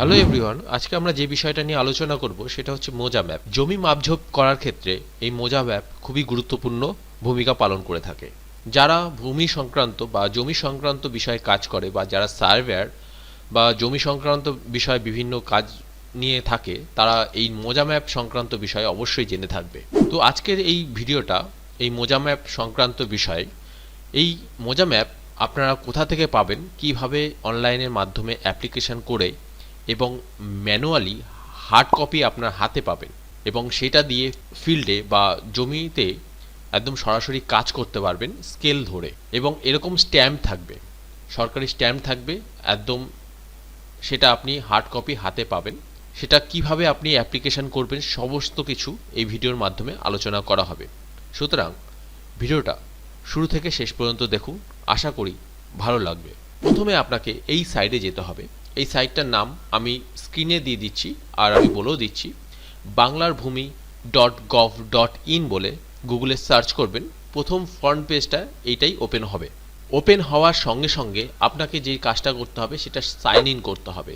Hello everyone আজকে আমরা যে বিষয়টা নিয়ে আলোচনা করব সেটা হচ্ছে মোজা ম্যাপ। জমি মাপঝোপ করার ক্ষেত্রে এই মোজা ম্যাপ খুবই গুরুত্বপূর্ণ ভূমিকা পালন করে থাকে। যারা ভূমি সংক্রান্ত বা জমি সংক্রান্ত বিষয়ে কাজ করে বা যারা সার্ভেয়ার বা জমি সংক্রান্ত বিষয়ে বিভিন্ন কাজ নিয়ে থাকে, তারা এই মোজা ম্যাপ সংক্রান্ত বিষয়ে অবশ্যই জেনে থাকবে। তো আজকের এই ভিডিওটা, এই মোজা ম্যাপ সংক্রান্ত বিষয়ে, এই মোজা ম্যাপ আপনারা কোথা থেকে পাবেন, কীভাবে অনলাইনের মাধ্যমে অ্যাপ্লিকেশন করে এবং ম্যানুয়ালি হার্ড কপি আপনার হাতে পাবেন এবং সেটা দিয়ে ফিল্ডে বা জমিতে একদম সরাসরি কাজ করতে পারবেন স্কেল ধরে এবং এরকম স্ট্যাম্প থাকবে। সরকারি স্ট্যাম্প থাকবে, একদম সেটা আপনি হার্ড কপি হাতে পাবেন। সেটা কীভাবে আপনি অ্যাপ্লিকেশন করবেন সমস্ত কিছু এই ভিডিওর মাধ্যমে আলোচনা করা হবে। সুতরাং ভিডিওটা শুরু থেকে শেষ পর্যন্ত দেখুন, আশা করি ভালো লাগবে। প্রথমে আপনাকে এই সাইডে যেতে হবে। এই সাইটটার নাম আমি স্ক্রিনে দিয়ে দিচ্ছি, আর আমি বলেও দিচ্ছি বাংলার ভূমি ডট গভ ডট ইন বলে গুগলে সার্চ করবেন। প্রথম ফ্রন্ট পেজটা এইটাই ওপেন হবে। ওপেন হওয়ার সঙ্গে সঙ্গে আপনাকে যে কাজটা করতে হবে সেটা সাইন ইন করতে হবে।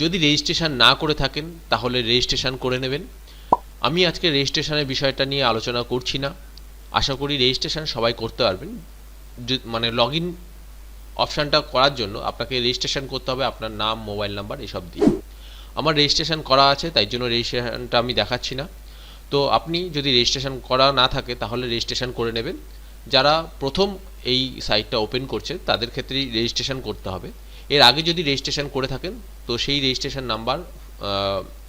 যদি রেজিস্ট্রেশন না করে থাকেন, তাহলে রেজিস্ট্রেশন করে নেবেন। আমি আজকে রেজিস্ট্রেশনের বিষয়টা নিয়ে আলোচনা করছি না। আশা করি রেজিস্ট্রেশন সবাই করতে পারবেন। মানে লগ ইন অপশানটা করার জন্য আপনাকে রেজিস্ট্রেশন করতে হবে, আপনার নাম মোবাইল নাম্বার এসব দিয়ে। আমার রেজিস্ট্রেশন করা আছে, তাই জন্য রেজিস্ট্রেশনটা আমি দেখাচ্ছি না। তো আপনি যদি রেজিস্ট্রেশন করা না থাকে, তাহলে রেজিস্ট্রেশন করে নেবেন। যারা প্রথম এই সাইটটা ওপেন করছে, তাদের ক্ষেত্রেই রেজিস্ট্রেশন করতে হবে। এর আগে যদি রেজিস্ট্রেশন করে থাকেন, তো সেই রেজিস্ট্রেশন নাম্বার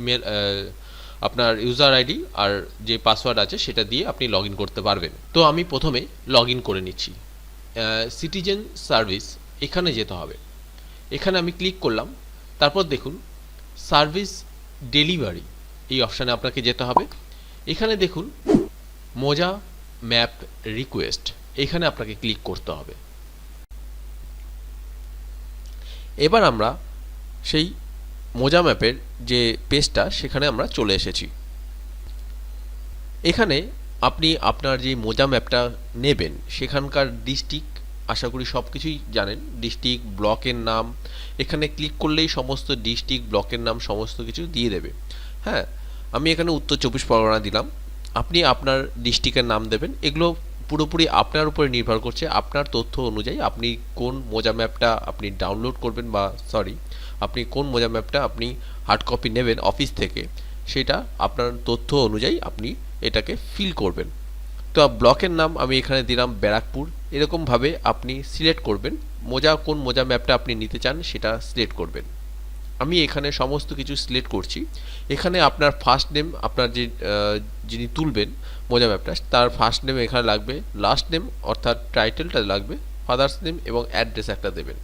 ইমেল আপনার ইউজার আইডি আর যে পাসওয়ার্ড আছে, সেটা দিয়ে আপনি লগ করতে পারবেন। তো আমি প্রথমে লগ করে নিচ্ছি। সিটিজেন সার্ভিস এখানে যেতে হবে। এখানে আমি ক্লিক করলাম, তারপর দেখুন সার্ভিস ডেলিভারি এই অপশানে আপনাকে যেতে হবে। এখানে দেখুন, মোজা ম্যাপ রিকোয়েস্ট এখানে আপনাকে ক্লিক করতে হবে। এবার আমরা সেই মোজা ম্যাপের যে পেজটা সেখানে আমরা চলে এসেছি। এখানে আপনি আপনার যে মোজা ম্যাপটা নেবেন, সেখানকার ডিস্ট্রিক্ট, আশা করি সব কিছুই জানেন, ডিস্ট্রিক্ট, ব্লকের নাম, এখানে ক্লিক করলেই সমস্ত ডিস্ট্রিক্ট, ব্লকের নাম, সমস্ত কিছু দিয়ে দেবে। হ্যাঁ আমি এখানে উত্তর চব্বিশ পরগনা দিলাম। আপনি আপনার ডিস্ট্রিক্টের নাম দেবেন, এগুলো পুরোপুরি আপনার উপরে নির্ভর করছে, আপনার তথ্য অনুযায়ী আপনি কোন মোজা ম্যাপটা আপনি ডাউনলোড করবেন বা সরি আপনি কোন মোজা ম্যাপটা আপনি হার্ড কপি নেবেন অফিস থেকে, সেটা আপনার তথ্য অনুযায়ী আপনি এটাকে ফিল করবেন। তো ব্লকের নাম আমি এখানে দিলাম ব্যারাকপুর। এরকমভাবে আপনি সিলেক্ট করবেন। মোজা, কোন মোজা ম্যাপটা আপনি নিতে চান সেটা সিলেক্ট করবেন। আমি এখানে সমস্ত কিছু সিলেক্ট করছি। এখানে আপনার ফার্স্ট নেম আপনার যে যিনি তুলবেন মোজা ম্যাপটা তার ফার্স্ট নেম এখানে লাগবে। লাস্ট নেম অর্থাৎ টাইটেলটা লাগবে। ফাদার্স নেম এবং অ্যাড্রেস একটা দেবেন।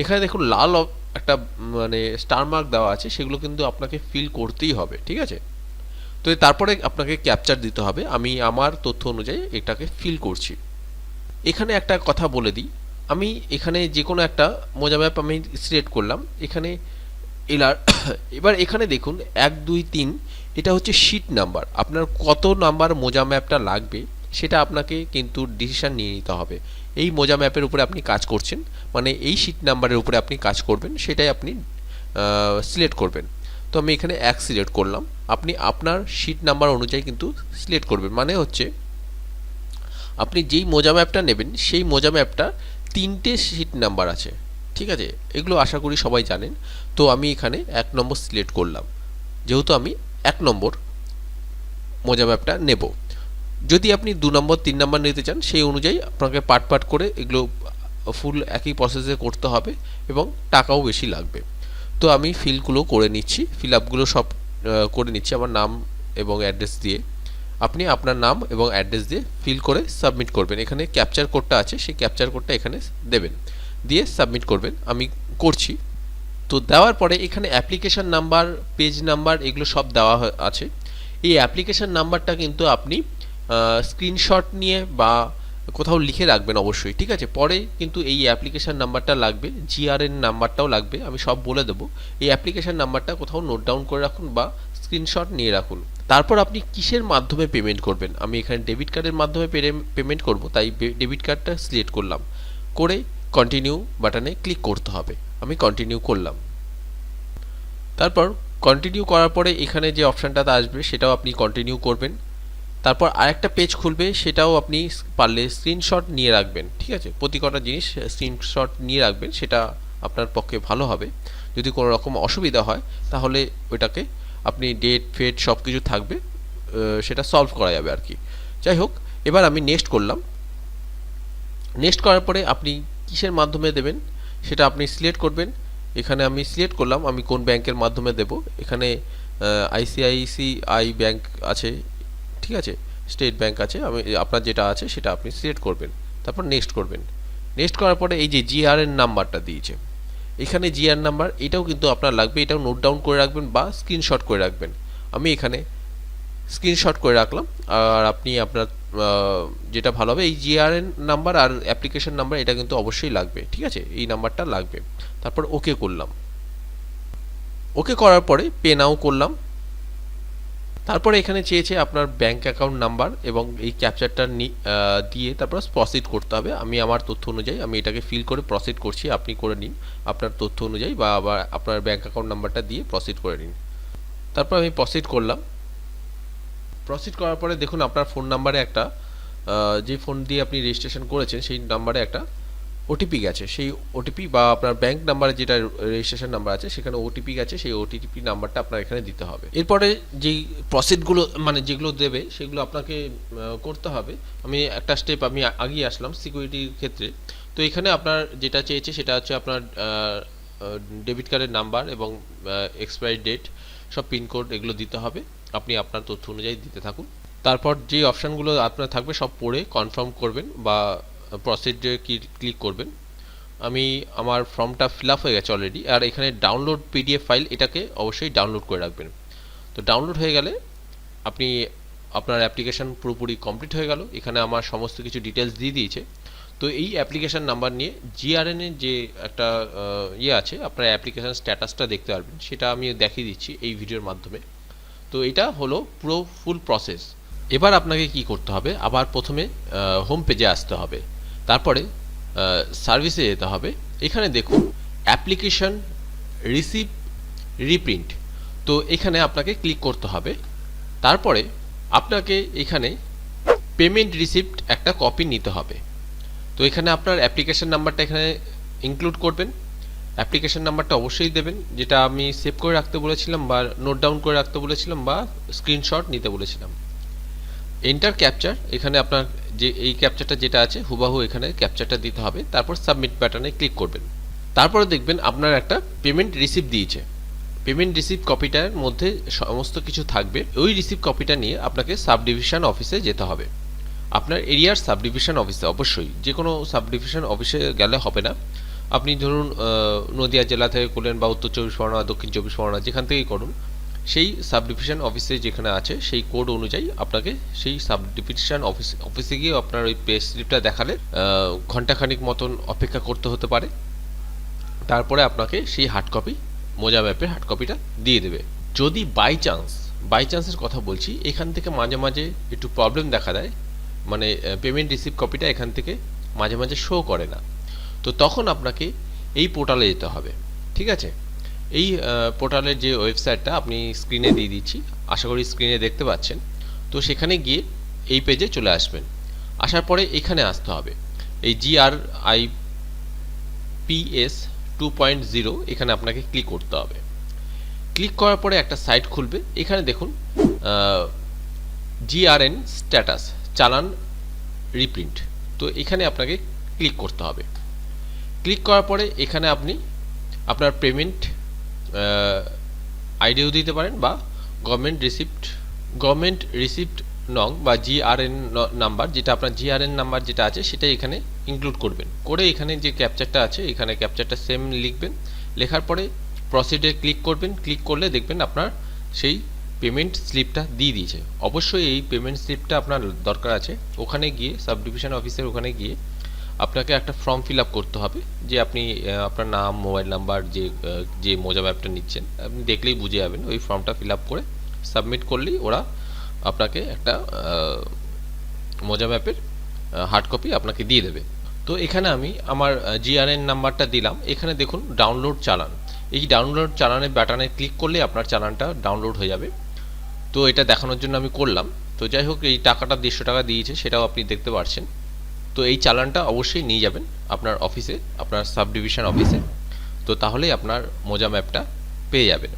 এখানে দেখুন লাল একটা মানে স্টার মার্ক দেওয়া আছে। সেগুলো কিন্তু আপনাকে ফিল করতেই হবে, ঠিক আছে? তো তারপরে আপনাকে ক্যাপচার দিতে হবে। আমি আমার তথ্য অনুযায়ী এটাকে ফিল করছি। এখানে একটা কথা বলে দিই। আমি এখানে যে কোনো একটা মোজা ম্যাপ আমি সিলেক্ট করলাম। এখানে এলার এবার এখানে দেখুন, এক, দুই, তিন, এটা হচ্ছে শিট নাম্বার আপনার কত নাম্বার মোজা ম্যাপটা লাগবে সেটা আপনাকে কিন্তু ডিসিশান নিয়ে নিতে হবে। এই মোজা ম্যাপের উপরে আপনি কাজ করছেন মানে এই শিট নাম্বারের উপরে আপনি কাজ করবেন, সেটাই আপনি সিলেক্ট করবেন। তো আমি এখানে এক সিলেক্ট করলাম। আপনি আপনার শিট নাম্বার অনুযায়ী কিন্তু সিলেক্ট করবেন। মানে হচ্ছে, আপনি যেই মোজা ম্যাপটা নেবেন, সেই মোজা ম্যাপটা তিনটে সিট নাম্বার আছে। ঠিক আছে? এগুলো আশা করি সবাই জানেন। তো আমি এখানে এক নম্বর সিলেক্ট করলাম। যেহেতু আমি এক নম্বর মোজা ম্যাপটা নেব। যদি আপনি দু নম্বর, তিন নম্বর নিতে চান, সেই অনুযায়ী আপনাকে পার্ট পার্ট করে এগুলো ফুল একই প্রসেসে করতে হবে এবং টাকাও বেশি লাগবে। তো আমি ফিলগুলো করে নিচ্ছি, ফিল আপগুলো সব করে নিচ্ছি আমার নাম এবং অ্যাড্রেস দিয়ে। আপনি আপনার নাম এবং অ্যাড্রেস দিয়ে ফিল করে সাবমিট করবেন। এখানে ক্যাপচার কোডটা আছে, সেই ক্যাপচার কোডটা এখানে দেবেন। দিয়ে সাবমিট করবেন। আমি করছি। তো দেওয়ার পরে এখানে অ্যাপ্লিকেশন নাম্বার, পেজ নাম্বার এগুলো সব দেওয়া আছে। এই অ্যাপ্লিকেশন নাম্বারটা কিন্তু আপনি স্ক্রিনশট নিয়ে বা কোথাও লিখে রাখবেন অবশ্যই, ঠিক আছে? পরে কিন্তু এই অ্যাপ্লিকেশন নাম্বারটা লাগবে জিআরএন নাম্বারটাও লাগবে, আমি সব বলে দেবো। এই অ্যাপ্লিকেশন নাম্বারটা কোথাও নোট ডাউন করে রাখুন বা স্ক্রিনশট নিয়ে রাখুন। তারপর আপনি কিসের মাধ্যমে পেমেন্ট করবেন? আমি এখানে ডেবিট কার্ডের মাধ্যমে পেমেন্ট করব, তাই ডেবিট কার্ডটা সিলেক্ট করলাম। করে কন্টিনিউ বাটনে ক্লিক করতে হবে। আমি কন্টিনিউ করলাম। তারপর কন্টিনিউ করার পরে এখানে যে অপশানটাতে আসবে, সেটাও আপনি কন্টিনিউ করবেন। তারপর আরেকটা পেজ খুলবে, সেটাও আপনি পারলে স্ক্রিনশট নিয়ে রাখবেন, ঠিক আছে? প্রতি কটা জিনিস স্ক্রিনশট নিয়ে রাখবেন, সেটা আপনার পক্ষে ভালো হবে। যদি কোনো রকম অসুবিধা হয়, তাহলে ওইটাকে আপনি ডেট ফেট সব কিছু থাকবে সেটা সলভ করা যাবে আর কি যাই হোক, এবার আমি নেক্সট করলাম। নেক্সট করার পরে আপনি কিসের মাধ্যমে দেবেন, সেটা আপনি সিলেক্ট করবেন। এখানে আমি সিলেক্ট করলাম, আমি কোন ব্যাংকের মাধ্যমে দেব। এখানে আইসিআইসিআই ব্যাংক আছে ঠিক আছে স্টেট ব্যাংক আছে, আমি, আপনার যেটা আছে সেটা আপনি সিলেক্ট করবেন, তারপর নেক্সট করবেন। নেক্সট করার পরে এই যে জিআরএন নাম্বারটা দিয়েছে, এখানে জিআর নাম্বার এটাও কিন্তু আপনার লাগবে, এটাও নোট ডাউন করে রাখবেন বা স্ক্রিনশট করে রাখবেন। আমি এখানে স্ক্রিনশট করে রাখলাম, আর আপনি আপনার যেটা ভালো হবে, এই জিআরএন নাম্বার আর অ্যাপ্লিকেশন নাম্বার এটা কিন্তু অবশ্যই লাগবে, ঠিক আছে? এই নাম্বারটা লাগবে। তারপর ওকে করলাম। ওকে করার পরে পে নাও করলাম। তারপরে এখানে চেয়েছে আপনার ব্যাংক অ্যাকাউন্ট নাম্বার এবং এই ক্যাপচারটা দিয়ে তারপর প্রসিড করতে হবে। আমি আমার তথ্য অনুযায়ী আমি এটাকে ফিল করে প্রসিড করছি, আপনি করে নিন। আপনার তথ্য অনুযায়ী বা আবার আপনার ব্যাংক অ্যাকাউন্ট নাম্বারটা দিয়ে প্রসিড করে নিন। তারপর আমি প্রসিড করলাম। প্রসিড করার পরে দেখুন আপনার ফোন নাম্বারে একটা যে ফোন দিয়ে আপনি রেজিস্ট্রেশন করেছেন সেই নাম্বারে একটা ওটিপি গেছে, সেই ওটিপি বা আপনার ব্যাংক নাম্বারে যেটা রেজিস্ট্রেশন নাম্বার আছে, সেখানে ওটিপি গেছে, সেই ওটিপি নাম্বারটা আপনার এখানে দিতে হবে। এরপরে যেই প্রসিডগুলো মানে যেগুলো দেবে, সেগুলো আপনাকে করতে হবে। আমি একটা স্টেপ আমি আগিয়ে আসলাম সিকিউরিটির ক্ষেত্রে। তো এখানে আপনার যেটা চেয়েছে, সেটা হচ্ছে আপনার ডেবিট কার্ডের নাম্বার এবং এক্সপায়ারি ডেট সব পিনকোড এগুলো দিতে হবে। আপনি আপনার তথ্য অনুযায়ী দিতে থাকুন। তারপর যে অপশানগুলো আপনার থাকবে, সব পড়ে কনফার্ম করবেন বা প্রসিডে ক্লিক করবেন। আমি আমার ফর্মটা ফিল আপ হয়ে গেছে অলরেডি আর এখানে ডাউনলোড পিডিএফ ফাইল এটাকে অবশ্যই ডাউনলোড করে রাখবেন। তো ডাউনলোড হয়ে গেলে আপনি আপনার অ্যাপ্লিকেশন পুরোপুরি কমপ্লিট হয়ে গেল। এখানে আমার সমস্ত কিছু ডিটেলস দিয়ে দিয়েছে। তো এই অ্যাপ্লিকেশন নাম্বার নিয়ে জিআরএন এর যে একটা ইয়ে আছে, আপনার অ্যাপ্লিকেশান স্ট্যাটাসটা দেখতে পারবেন। সেটা আমি দেখিয়ে দিচ্ছি এই ভিডিওর মাধ্যমে। তো এটা হলো পুরো ফুল প্রসেস এবার আপনাকে কি করতে হবে? আবার প্রথমে হোম পেজে আসতে হবে। তারপরে সার্ভিসে যেতে হবে। এখানে দেখুন অ্যাপ্লিকেশন রিসিভ রিপ্রিন্ট তো এখানে আপনাকে ক্লিক করতে হবে। তারপরে আপনাকে এখানে পেমেন্ট রিসিপ্ট একটা কপি নিতে হবে। তো এখানে আপনার অ্যাপ্লিকেশন নাম্বারটা এখানে ইনক্লুড করবেন। অ্যাপ্লিকেশন নাম্বারটা অবশ্যই দেবেন, যেটা আমি সেভ করে রাখতে বলেছিলাম বা নোট ডাউন করে রাখতে বলেছিলাম বা স্ক্রিনশট নিতে বলেছিলাম। এন্টার ক্যাপচার এখানে আপনার যে, এই ক্যাপচারটা যেটা আছে, হুবাহু এখানে ক্যাপচারটা দিতে হবে, তারপর সাবমিট বাটনে ক্লিক করবেন। তারপরে দেখবেন আপনার একটা পেমেন্ট রিসিপ্ট দিয়েছে। পেমেন্ট রিসিপ্ট কপিটার মধ্যে সমস্ত কিছু থাকবে। ওই রিসিপ্ট কপিটা নিয়ে আপনাকে সাব ডিভিশন অফিসে যেতে হবে। আপনার এরিয়ার সাব ডিভিশন অফিসে অবশ্যই। যে কোনো সাব ডিভিশন অফিসে গেলে হবে না। আপনি ধরুন নদিয়া জেলা থেকে করলেন বা উত্তর চব্বিশ পরগনা, দক্ষিণ চব্বিশ পরগনা, যেখান থেকেই করুন। সেই সাব ডিভিশন অফিসে যেখানে আছে, সেই কোড অনুযায়ী আপনাকে সেই সাব ডিভিশন অফিস অফিসে গিয়ে আপনার ওই পে স্লিপটা দেখালে ঘন্টাখানিক মতন অপেক্ষা করতে হতে পারে। তারপরে আপনাকে সেই হার্ড কপি মোজা ম্যাপের হার্ড কপিটা দিয়ে দেবে। যদি বাই চান্স বাই চান্সের কথা বলছি, এখান থেকে মাঝে মাঝে একটু প্রবলেম দেখা দেয় মানে পেমেন্ট রিসিভ কপিটা এখান থেকে মাঝে মাঝে শো করে না। তো তখন আপনাকে এই পোর্টালে যেতে হবে, ঠিক আছে? এই পোর্টালের যে ওয়েবসাইটটা আপনি স্ক্রিনে দিয়ে দিচ্ছি, আশা করি স্ক্রিনে দেখতে পাচ্ছেন। তো সেখানে গিয়ে এই পেজে চলে আসবেন। আসার পরে এখানে আসতে হবে। এই GR I PS two point zero এখানে আপনাকে ক্লিক করতে হবে। ক্লিক করার পরে একটা সাইট খুলবে। এখানে দেখুন জিআরএন স্ট্যাটাস চালান রিপ্রিন্ট তো এখানে আপনাকে ক্লিক করতে হবে। ক্লিক করার পরে এখানে আপনি আপনার পেমেন্ট আইডিও দিতে পারেন বা গভর্নমেন্ট রিসিপ্ট গভর্নমেন্ট রিসিপ্ট নং বা জিআরএন নাম্বার যেটা আপনার জিআরএন নাম্বার যেটা আছে সেটা এখানে ইনক্লুড করবেন। করে এখানে যে ক্যাপচারটা আছে, এখানে ক্যাপচারটা সেম লিখবেন। লেখার পরে প্রসিডে ক্লিক করবেন। ক্লিক করলে দেখবেন আপনার সেই পেমেন্ট স্লিপটা দিয়ে দিয়েছে। অবশ্যই এই পেমেন্ট স্লিপটা আপনার দরকার আছে। ওখানে গিয়ে সাব ডিভিশন অফিসের ওখানে গিয়ে আপনাকে একটা ফর্ম ফিল আপ করতে হবে যে আপনি আপনার নাম মোবাইল নাম্বার যে যে মোজা ম্যাপটা নিচ্ছেন, আপনি দেখলেই বুঝে যাবেন ওই ফর্মটা ফিল আপ করে সাবমিট করলেই ওরা আপনাকে একটা মোজা ম্যাপের হার্ড কপি আপনাকে দিয়ে দেবে। তো এখানে আমি আমার জিআরএন নাম্বারটা দিলাম। এখানে দেখুন ডাউনলোড চালান। এই ডাউনলোড চালানের বাটনে ক্লিক করলে আপনার চালানটা ডাউনলোড হয়ে যাবে। তো এটা দেখানোর জন্য আমি করলাম। তো যাই হোক, এই টাকাটা দেড়শো টাকা দিয়েছে, সেটাও আপনি দেখতে পাচ্ছেন তো এই চালানটা অবশ্যই নিয়ে যাবেন আপনার অফিসে আপনার সাব ডিভিশন অফিসে তো তাহলেই আপনার মোজা ম্যাপটা পেয়ে যাবেন।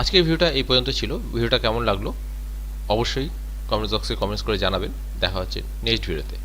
আজকের ভিডিওটা এই পর্যন্ত ছিল। ভিডিওটা কেমন লাগল? অবশ্যই কমেন্ট বক্সে কমেন্টস করে জানাবেন। দেখা হচ্ছে নেক্সট ভিডিওতে